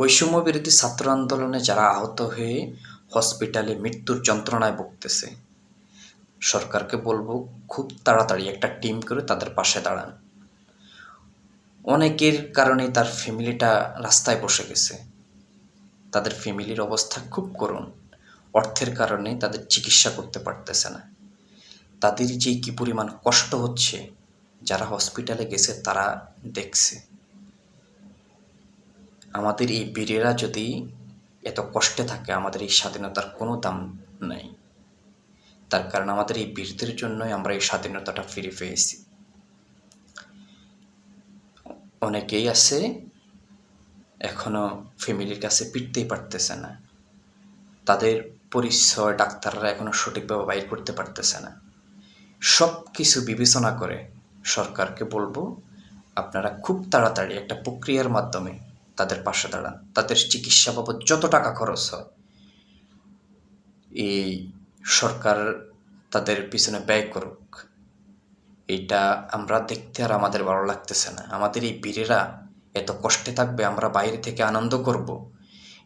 বৈষম্য বিরোধী ছাত্র আন্দোলনে যারা আহত হয়ে হসপিটালে মৃত্যুর যন্ত্রণায় ভুগতেছে, সরকারকে বলব খুব তাড়াতাড়ি একটা টিম করে তাদের পাশে দাঁড়ান। অনেকের কারণে তার ফ্যামিলিটা রাস্তায় বসে গেছে। তাদের ফ্যামিলির অবস্থা খুব করুণ। অর্থের কারণে তাদের চিকিৎসা করতে পারতেছে না। তাদের যে কী পরিমাণ কষ্ট হচ্ছে, যারা হসপিটালে গেছে তারা দেখছে। আমাদের এই বীরেরা যদি এত কষ্টে থাকে, আমাদের এই স্বাধীনতার কোনো দাম নাই। তার কারণ আমাদের এই বীরদের জন্যই আমরা এই স্বাধীনতাটা ফিরে পেয়েছি। অনেকেই আছে, এখনও ফ্যামিলির কাছে ফিরতেই পারতেছে না। তাদের পরিচয় ডাক্তাররা এখনও সঠিকভাবে বাইর করতে পারতেছে না। সব কিছু বিবেচনা করে সরকারকে বলব, আপনারা খুব তাড়াতাড়ি একটা প্রক্রিয়ার মাধ্যমে তাদের পাশে দাঁড়ান। তাদের চিকিৎসা বাবদ যত টাকা খরচ হয়, এই সরকার তাদের পিছনে ব্যয় করুক। এটা আমরা দেখতে আর আমাদের ভালো লাগতেছে না। আমাদের এই বীরেরা এত কষ্টে থাকবে, আমরা বাইরে থেকে আনন্দ করব,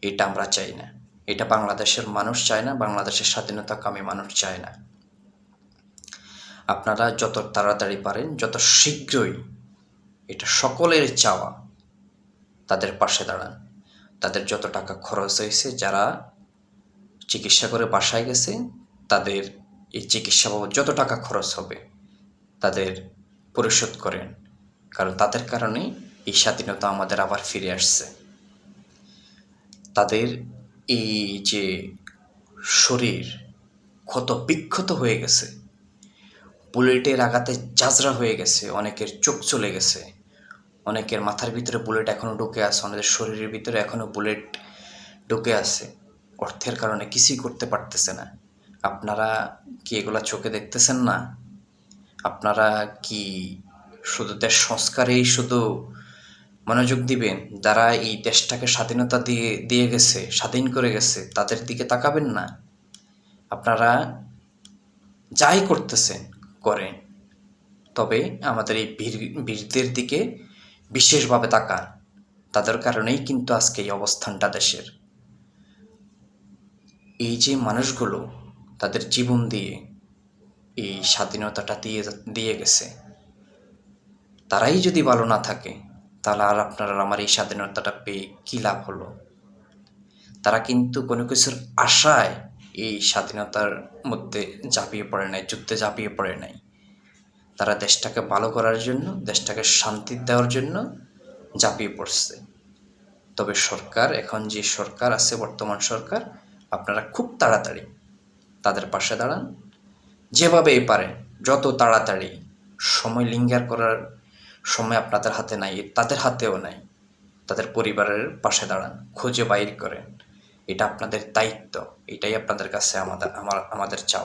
এটা আমরা চাই না। এটা বাংলাদেশের মানুষ চায় না, বাংলাদেশের স্বাধীনতাকামী মানুষ চায় না। আপনারা যত তাড়াতাড়ি পারেন, যত শীঘ্রই এটা সকলের চাওয়া তাদের পাশে দাঁড়ান। তাদের যত টাকা খরচ হয়েছে, যারা চিকিৎসা করে বাসায় গেছে, তাদের এই চিকিৎসা বাবদ যত টাকা খরচ হবে, তাদের পরিশোধ করেন। কারণ তাদের কারণেই এই স্বাধীনতা আমাদের আবার ফিরে আসছে। তাদের এই যে শরীর ক্ষত বিক্ষত হয়ে গেছে, বুলেটের আঘাতে জাজরা হয়ে গেছে, অনেকের চোখ চলে গেছে অনেকের মাথার ভিতরে বুলেট এখনও ঢুকে আছে, অনেকের শরীরের ভিতরে এখনও বুলেট ঢুকে আছে। অর্থের কারণে কিছুই করতে পারতেছে না। আপনারা কি এগুলা চোখে দেখতেছেন না? আপনারা কি শুধু দেশ সংস্কারেই শুধু মনোযোগ দিবেন? যারা এই দেশটাকে স্বাধীনতা দিয়ে দিয়ে গেছে, স্বাধীন করে গেছে, তাদের দিকে তাকাবেন না। আপনারা যাই করতেছেন, করেন। তবে আমাদের এই বীর, বীরদের দিকে বিশেষভাবে তাকান। তাদের কারণেই কিন্তু আজকে এই অবস্থানটা দেশের। এই যে মানুষগুলো তাদের জীবন দিয়ে এই স্বাধীনতাটা দিয়ে দিয়ে গেছে, তারাই যদি ভালো না থাকে, তাহলে আর আপনারা আমার এই স্বাধীনতাটা পেয়ে কী লাভ হলো? তারা কিন্তু কোনো কিছুর আশায় এই স্বাধীনতার মধ্যে ঝাঁপিয়ে পড়ে নাই, যুদ্ধে ঝাঁপিয়ে পড়ে নাই। তারা দেশটাকে ভালো করার জন্য, দেশটাকে শান্তি দেওয়ার জন্য ঝাঁপিয়ে পড়ছে। তবে সরকার, এখন যে সরকার আছে, বর্তমান সরকার, আপনারা খুব তাড়াতাড়ি তাদের পাশে দাঁড়ান। যেভাবেই পারেন যত তাড়াতাড়ি সময় লিঙ্গার করার সময় আপনাদের হাতে নাই, তাদের হাতেও নাই, তাদের পরিবারের পাশে দাঁড়ান, খুঁজে বাইর করেন। এটা আপনাদের দায়িত্ব, এটাই আপনাদের কাছে আমাদের, আমার, আমাদের চাও